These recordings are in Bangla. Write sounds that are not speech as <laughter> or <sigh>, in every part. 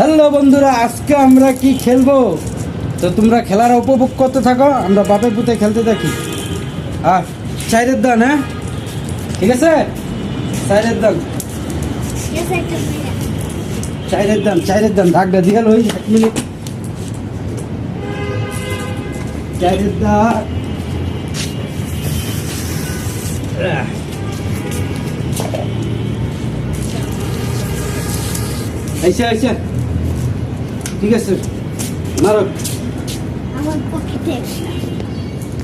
হ্যালো বন্ধুরা আজকে আমরা কি খেলব? তো তোমরা খেলার উপভোগ করতে থাকো আমরা বাপের পুতে খেলতে থাকি। আর চাইরের দান হ্যাঁ? ঠিক আছে? চাইরের দান। চাইরের দান চাইরের দান ডাকটা দিয়ে ওই এক মিনিট। চাইরের দান। আইসা। ঠিক আছে। মারো আমার পকেটে একটা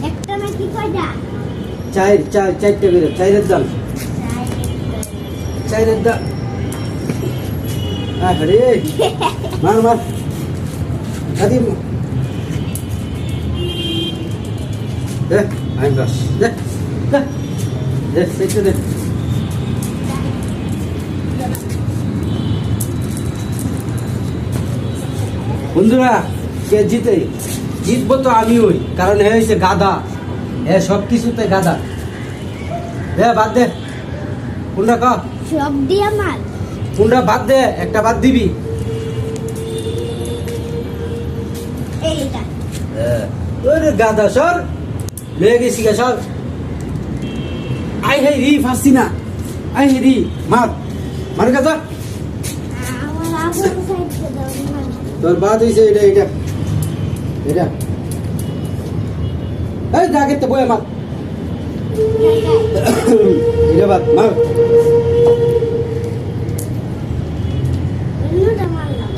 একটা নাকি কয়টা? চাই চাই চারটে করে চাইরের দান চাইরের দান আরে। মার মার। দাদি দে আই বাস দে দে দে। বন্ধুরা কে জিতে? জিতবো তো আমি ওই কারণ হে হয়েছে গাদা হে সব কিছুতে গাদা দে বাদ দে। কোনটা ক? সব দিয়ে মাল। কোনটা বাদ দে? একটা বাদ দিবি। এইটা। ওরে গাদা সর। লয়ে গেছি গা সর। আই হে রি ফাসি না। আই হে রি মার। মার গাদা আমার আপন সাইডে দাও তোর বাদ হইছে এটা এটা। এটা। এই জাগে তো বয়ে মার এটা বাদ, মার।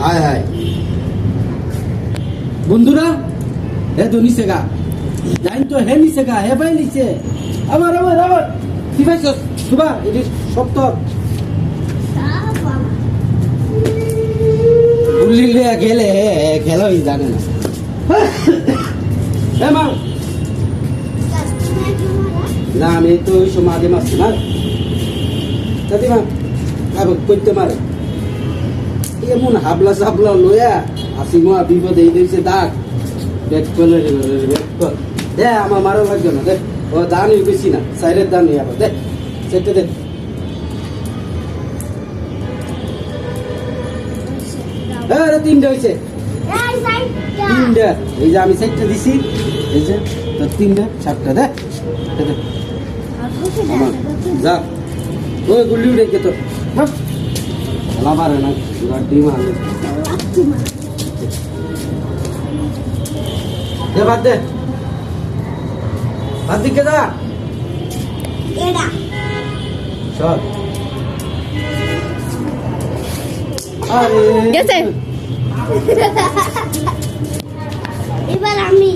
হায় হায় বন্ধুরা হে তো নিচে গা। জানি তো, হে নিচে গা, হে ভাই নিচে। আবার আবার আবার কি ভাই সুবা এটি সপ্ত গেলে খেলাই জানে <coughs> না। আমি তো আগে মারছি মার। দাদি মা, আবার করতে মারে। এমন হাবলা সাবলা লয়া আসি মোয়া বিপদ এই দিয়েছে দাগ ব্যাক করে ব্যাক কর। দে, আমার মারা লাগবে না, দে। ও দানই বেশি না সাইডের দানই আবার, দে। সেটা দে। হ্যাঁ তিনটে হয়েছে। এই এই যে আমি সাইডটা দিছি এই যে তোর তিনটে সাতটা দে। দে, দে আর যা। ওই গুল্লি উঠে না এবার ডিম আনলে দে বাদ দে। বাদ দিকে যা। চল। গেছে? এবার আমি।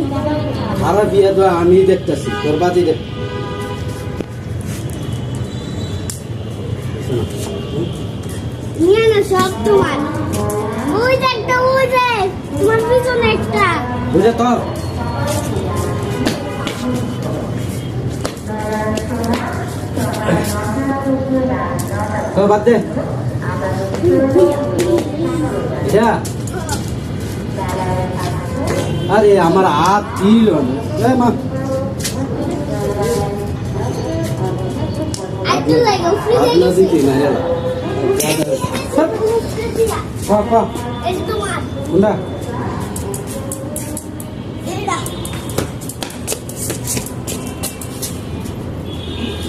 সারা বিয়ে তো আমি দেখতেছি তোর বাদি দেখ। নিয়ে না সব তোমার। ওই একটা ওই যে তোমার পিছনে একটা। বুঝে তোর তোর বাদ দে। যা। আরে আমার হাত ছিল না। মা। না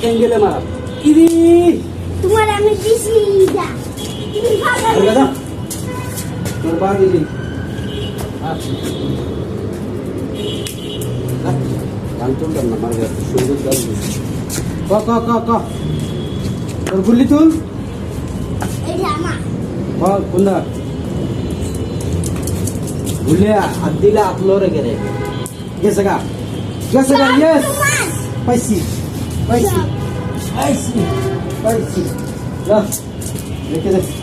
এঙ্গেলে মারা ইদি তোমার আমি দিছি তোর গুল্লি তুল কোনটা গুলিয়া হাত দিলে আপলো রে গেলে গেছে গা গেছে গা ইয়েস পাইছি পাইছি পাইছি পাইছি যা রেখে